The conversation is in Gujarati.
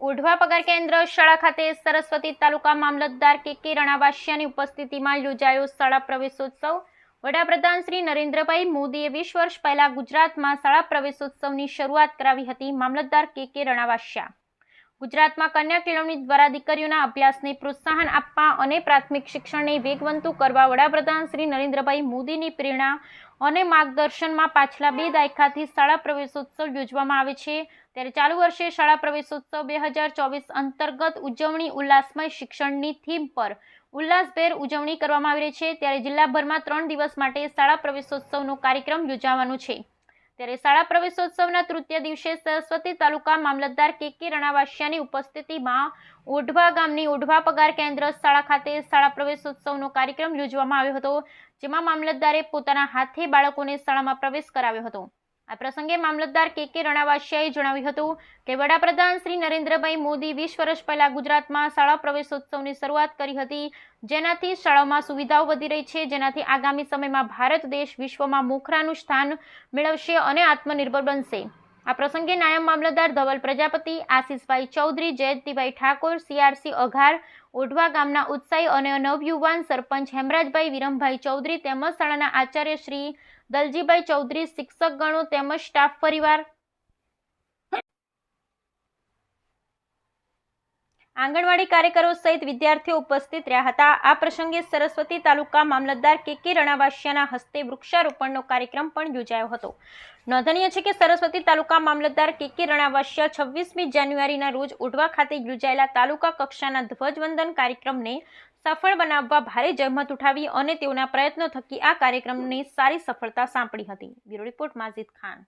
ઓઢવા પગાર કેન્દ્ર શાળા ખાતે સરસ્વતી તાલુકા મામલતદાર કે કે રણાવાસિયાની ઉપસ્થિતિમાં યોજાયો શાળા પ્રવેશોત્સવ. વડાપ્રધાન શ્રી નરેન્દ્રભાઈ મોદીએ વીસ વર્ષ પહેલા ગુજરાતમાં શાળા પ્રવેશોત્સવની શરૂઆત કરાવી હતી મામલતદાર કે કે રણાવાસિયા. ગુજરાતમાં કન્યા કેળવણી દ્વારા દીકરીઓના અભ્યાસને પ્રોત્સાહન આપવા અને પ્રાથમિક શિક્ષણને વેગવંતું કરવા વડાપ્રધાન શ્રી નરેન્દ્રભાઈ મોદીની પ્રેરણા અને માર્ગદર્શનમાં પાછલા બે દાયકાથી શાળા પ્રવેશોત્સવ યોજવામાં આવે છે. ત્યારે ચાલુ વર્ષે શાળા પ્રવેશોત્સવ બે હજાર ચોવીસ અંતર્ગત ઉજવણી ઉલ્લાસમય શિક્ષણની થીમ પર ઉલ્લાસભેર ઉજવણી કરવામાં આવી રહી છે. ત્યારે જિલ્લાભરમાં ત્રણ દિવસ માટે શાળા પ્રવેશોત્સવનો કાર્યક્રમ યોજાવાનો છે. ત્યારે શાળા પ્રવેશોત્સવના તૃતીય દિવસે સરસ્વતી તાલુકા મામલતદાર કે કે રણાવાસિયાની ઉપસ્થિતિમાં ઓઢવા ગામની ઓઢવા પગાર કેન્દ્ર શાળા ખાતે શાળા પ્રવેશોત્સવનો કાર્યક્રમ યોજવામાં આવ્યો હતો, જેમાં મામલતદારે પોતાના હાથે બાળકોને શાળામાં પ્રવેશ કરાવ્યો હતો. આ પ્રસંગે મામલતદાર કે કે રણાવાસિયાએ જણાવ્યું હતું કે વડાપ્રધાન શ્રી નરેન્દ્રભાઈ મોદી વીસ વર્ષ પહેલા ગુજરાતમાં શાળા પ્રવેશોત્સવની શરૂઆત કરી હતી. જેનાથી શાળાઓમાં સુવિધાઓ વધી રહી છે. જેનાથી આગામી સમયમાં ભારત દેશ વિશ્વમાં મોખરાનું સ્થાન મેળવશે અને આત્મનિર્ભર બનશે. આ પ્રસંગે નાયબ મામલતદાર ધવલ પ્રજાપતિ, આશીષભાઈ ચૌધરી, જયંતિભાઈ ઠાકોર, સીઆરસી અઘાર, ઓઢવા ગામના ઉત્સાહી અને નવયુવાન સરપંચ હેમરાજભાઈ વિરમભાઈ ચૌધરી તેમજ શાળાના આચાર્ય શ્રી દલજીભાઈ ચૌધરી, શિક્ષકગણો તેમજ સ્ટાફ પરિવાર આંગણવાડી કાર્યકરો સહિત વિદ્યાર્થીઓ ઉપસ્થિત રહ્યા હતા. આ પ્રસંગે સરસ્વતી તાલુકા મામલતદાર કે કે રણાવાસિયાના હસ્તે વૃક્ષારોપણનો કાર્યક્રમ પણ યોજાયો હતો. નોંધનીય છે કે સરસ્વતી તાલુકા મામલતદાર કે કે રણાવાસિયા છવ્વીસમી જાન્યુઆરીના રોજ ઓઢવા ખાતે યોજાયેલા તાલુકા કક્ષાના ધ્વજવંદન કાર્યક્રમને સફળ બનાવવા ભારે જહેમત ઉઠાવી અને તેઓના પ્રયત્નો થકી આ કાર્યક્રમને સારી સફળતા સાંપડી હતી. Bureau report Majid Khan.